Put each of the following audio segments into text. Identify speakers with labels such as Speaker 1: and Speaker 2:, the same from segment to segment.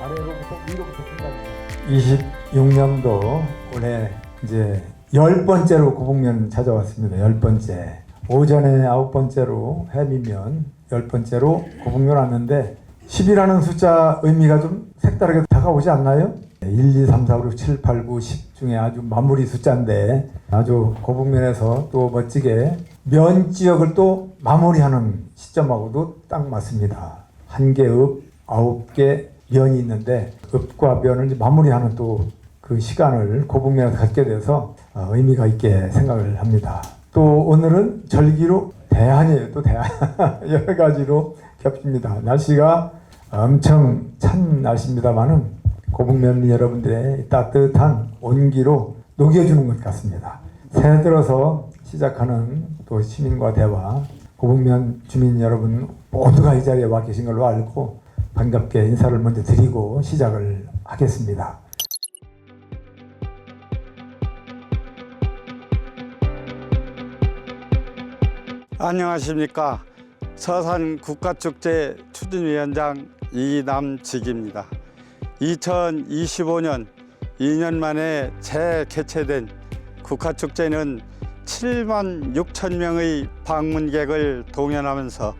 Speaker 1: 아래로부터 위로부터 생각합니다. 26년도 올해 이제 열 번째로 구북면 찾아왔습니다. 열 번째. 오전에 아홉 번째로 해미면 열 번째로 구북면 왔는데 10이라는 숫자 의미가 좀 색다르게 다가오지 않나요? 1, 2, 3, 4, 5, 6, 7, 8, 9, 10 중에 아주 마무리 숫자인데 아주 고북면에서 또 멋지게 면 지역을 또 마무리하는 시점하고도 딱 맞습니다. 한개 읍, 아홉 개 면이 있는데 읍과 면을 마무리하는 또 그 시간을 고북면에서 갖게 돼서 어, 의미가 있게 생각을 합니다. 또 오늘은 절기로 대한이에요. 또 대한 여러 가지로 겹칩니다. 날씨가 엄청 찬 날씨입니다만은 고북면 여러분들의 따뜻한 온기로 녹여주는 것 같습니다. 새해 들어서 시작하는 또 시민과 대화, 고북면 주민 여러분 모두가 이 자리에 와 계신 걸로 알고 반갑게 인사를 먼저 드리고 시작을 하겠습니다.
Speaker 2: 안녕하십니까. 서산 국가축제 추진위원장 이남직입니다. 2025년 2년 만에 재개최된 국가축제는 7만 6천 명의 방문객을 동원하면서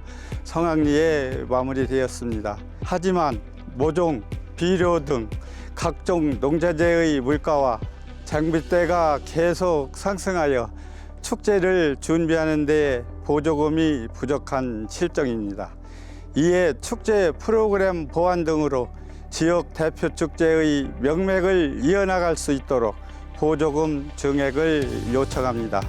Speaker 2: 성황리에 마무리되었습니다. 하지만 모종, 비료 등 각종 농자재의 물가와 장비대가 계속 상승하여 축제를 준비하는 데 보조금이 부족한 실정입니다. 이에 축제 프로그램 보완 등으로 지역 대표 축제의 명맥을 이어나갈 수 있도록 보조금 증액을 요청합니다.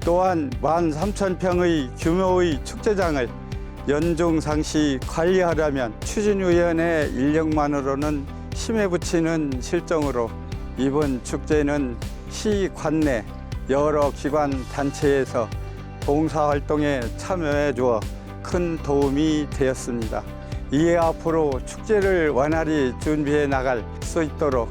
Speaker 2: 또한 13,000평의 규모의 축제장을 연중 상시 관리하려면 추진위원회 인력만으로는 힘에 부치는 실정으로 이번 축제는 시 관내 여러 기관 단체에서 봉사활동에 참여해 주어 큰 도움이 되었습니다. 이에 앞으로 축제를 원활히 준비해 나갈 수 있도록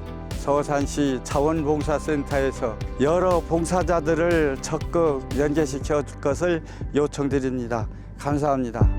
Speaker 2: 서산시 자원봉사센터에서 여러 봉사자들을 적극 연계시켜 줄 것을 요청드립니다. 감사합니다.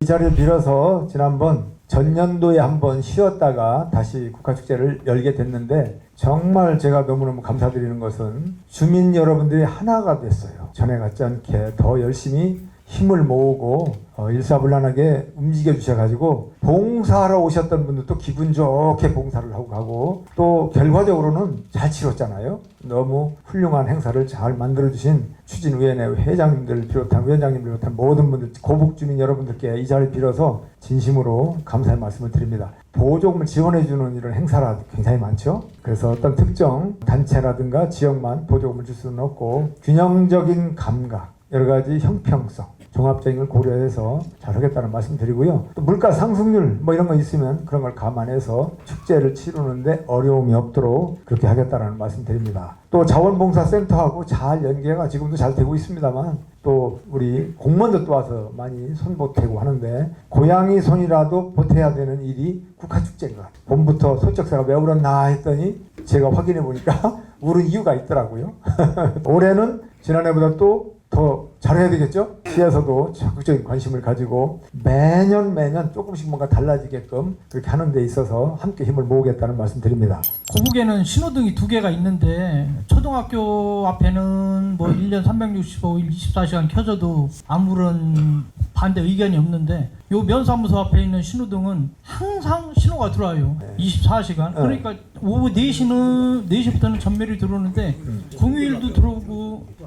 Speaker 1: 이 자리를 빌어서 지난번 전년도에 한번 쉬었다가 다시 국가축제를 열게 됐는데 정말 제가 너무너무 감사드리는 것은 주민 여러분들이 하나가 됐어요. 전에 같지 않게 더 열심히 힘을 모으고 어, 일사불란하게 움직여 주셔가지고 봉사하러 오셨던 분들도 기분 좋게 봉사를 하고 가고 또 결과적으로는 잘 치렀잖아요. 너무 훌륭한 행사를 잘 만들어 주신 추진위원회 회장님들 비롯한 위원장님들 비롯한 모든 분들 고북 주민 여러분들께 이 자리를 빌어서 진심으로 감사의 말씀을 드립니다. 보조금을 지원해 주는 이런 행사라 굉장히 많죠. 그래서 어떤 특정 단체라든가 지역만 보조금을 줄 수는 없고 균형적인 감각 여러 가지 형평성 종합적인 걸 고려해서 잘 하겠다는 말씀 드리고요. 또 물가 상승률 뭐 이런 거 있으면 그런 걸 감안해서 축제를 치르는데 어려움이 없도록 그렇게 하겠다는 말씀 드립니다. 또 자원봉사센터하고 잘 연계가 지금도 잘 되고 있습니다만 또 우리 공무원들도 와서 많이 손 보태고 하는데 고양이 손이라도 보태야 되는 일이 국가축제인가 봄부터 소쩍새가 왜 울었나 했더니 제가 확인해 보니까 울은 이유가 있더라고요. 올해는 지난해보다 또 더 잘해야 되겠죠? 시에서도 적극적인 관심을 가지고 매년 매년 조금씩 뭔가 달라지게끔 그렇게 하는 데 있어서 함께 힘을 모으겠다는 말씀 드립니다.
Speaker 3: 고북에는 신호등이 두 개가 있는데 초등학교 앞에는 뭐 1년 365일 24시간 켜져도 아무런 반대 의견이 없는데 요 면사무소 앞에 있는 신호등은 항상 신호가 들어와요. 24시간. 그러니까 오후 4시는 4시부터는 전멸이 들어오는데 공휴일도 들어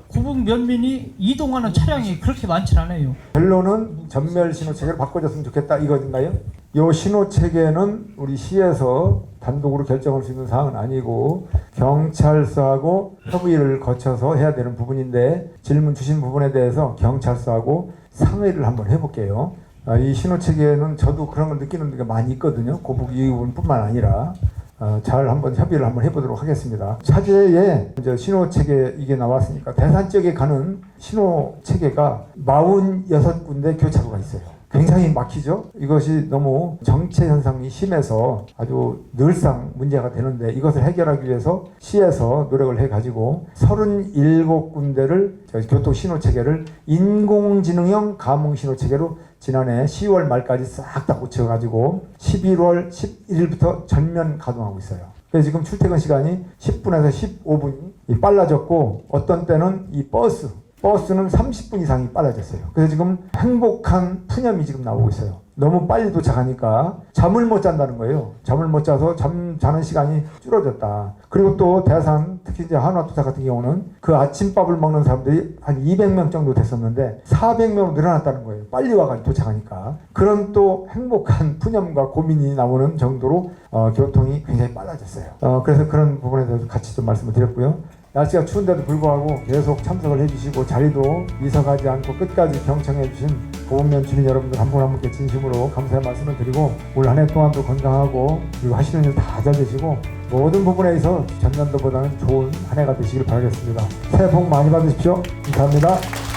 Speaker 3: 고북 면민이 이동하는 차량이 그렇게 많지 않아요.
Speaker 1: 결론은 전멸 신호 체계로 바꿔줬으면 좋겠다 이거인가요? 이 신호 체계는 우리 시에서 단독으로 결정할 수 있는 사항은 아니고 경찰서하고 협의를 거쳐서 해야 되는 부분인데 질문 주신 부분에 대해서 경찰서하고 상의를 한번 해볼게요. 아, 이 신호 체계는 저도 그런 걸 느끼는 게 많이 있거든요. 고북 이 부분뿐만 아니라 어, 잘 한번 협의를 한번 해보도록 하겠습니다. 차제에 이제 신호 체계 이게 나왔으니까 대산 지역에 가는 신호 체계가 46군데 교차로가 있어요. 굉장히 막히죠. 이것이 너무 정체 현상이 심해서 아주 늘상 문제가 되는데 이것을 해결하기 위해서 시에서 노력을 해가지고 37군데를 교통 신호 체계를 인공지능형 감응 신호 체계로 지난해 10월 말까지 싹 다 고쳐가지고 11월 11일부터 전면 가동하고 있어요. 그래서 지금 출퇴근 시간이 10분에서 15분이 빨라졌고 어떤 때는 이 버스 버스는 30분 이상이 빨라졌어요. 그래서 지금 행복한 푸념이 지금 나오고 있어요. 너무 빨리 도착하니까 잠을 못 잔다는 거예요. 잠을 못 자서 잠 자는 시간이 줄어졌다. 그리고 또 대산 특히 이제 한화투사 같은 경우는 그 아침밥을 먹는 사람들이 한 200명 정도 됐었는데 400명으로 늘어났다는 거예요. 빨리 와가지고 도착하니까 그런 또 행복한 푸념과 고민이 나오는 정도로 어, 교통이 굉장히 빨라졌어요. 어, 그래서 그런 부분에 대해서 같이 좀 말씀을 드렸고요. 날씨가 추운데도 불구하고 계속 참석을 해주시고 자리도 이석하지 않고 끝까지 경청해주신 보험면 주민 여러분들 한 분 한 분께 진심으로 감사의 말씀을 드리고 올 한 해 동안도 건강하고 그리고 하시는 일 다 잘 되시고 모든 부분에 있어 전년도보다는 좋은 한 해가 되시길 바라겠습니다. 새해 복 많이 받으십시오. 감사합니다.